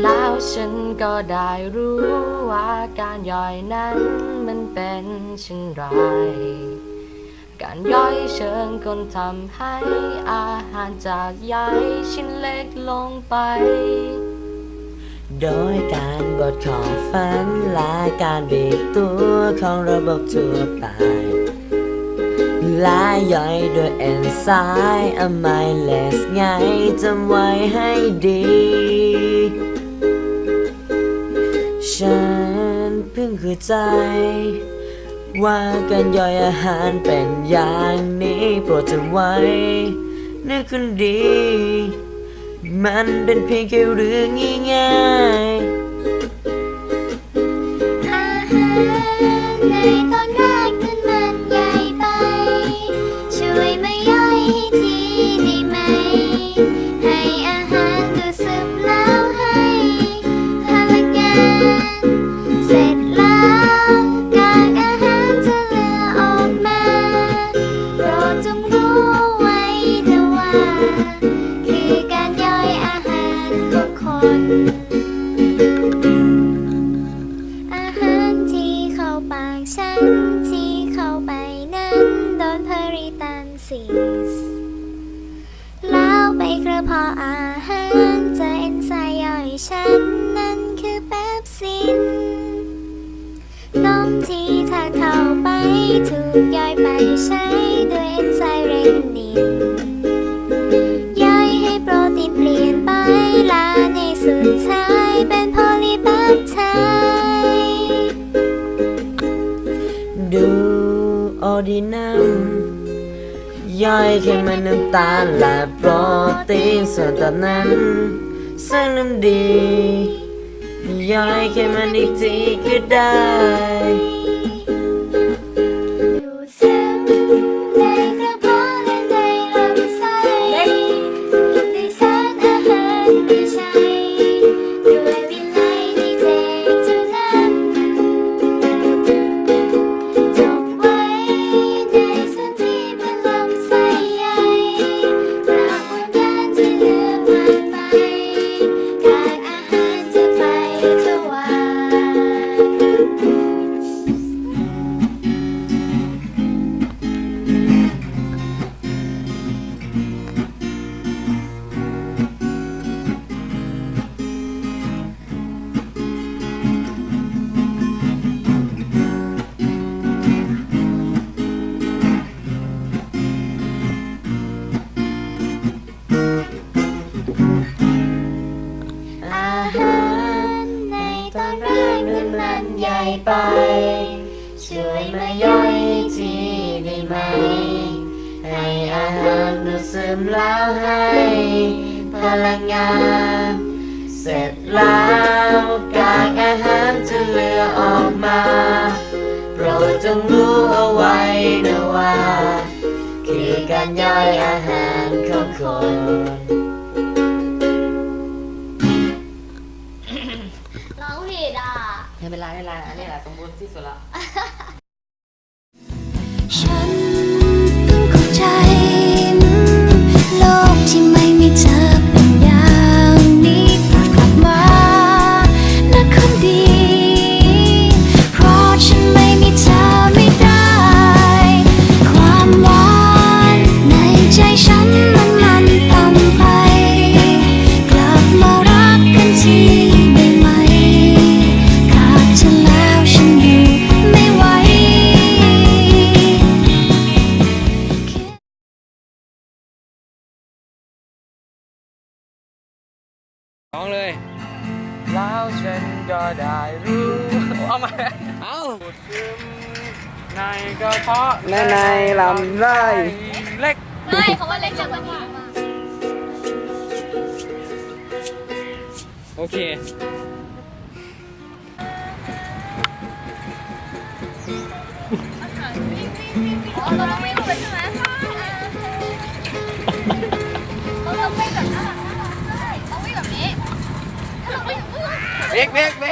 แล้วฉันก็ได้รู้ว่าการย่อยนั้นมันเป็นเช่นไร การย่อยเชิงคนทำให้อาหารจากใยชิ้นเล็กลงไป โดยการบดของฟันและการบีบตัวของระบบทั่วไปและย่อยโดยเอนไซม์อะไมเลสไงจำไว้ให้ดี งเข้าใจ ว่าการย่อยอาหารเป็นอย่างนี้โปรดจำไว้นึกคนดี มันเป็นเพียงแค่เรื่องง่ายๆ ฉันที่เข้าไปนั้นโดนพาริตันซีสแล้วไปกระเพาะอาหารเจะเอนไซม์ย่อยฉันนั่นคือเปปซินนมที่ทานเข้าไปถูกย่อยไปใช้ ดีนัมย่อยขมันน้ำตาลและโปรตีนส่วนต่อนั้น ซึ่งน้ำดี ย่อยขมันอีกทีก็ได้ อาหารในตอนแรกนั้นมันใหญ่ไป ช่วยมาย่อยทีได้ไหม ให้อาหารดูดซึมแล้วให้พลังงาน เสร็จแล้วกากอาหารจะเหลือออกมาโปรดจงรู้เอาไว้นะว่า คือการย่อยอาหารของคน เป็นไรไม่เป็นไรอันนี้แหละสมบูรณ์ที่สุดละ ร้องเลยแล้วฉันก็ได้รู้เอามาเอ้าในกระเพาะและในลำไส้เล็กไม่เขาว่าเล็กจังกว่านี้โอเคอ๋อเราต้องวิ่งไปใช่ไหม เบรกเบรกเบรก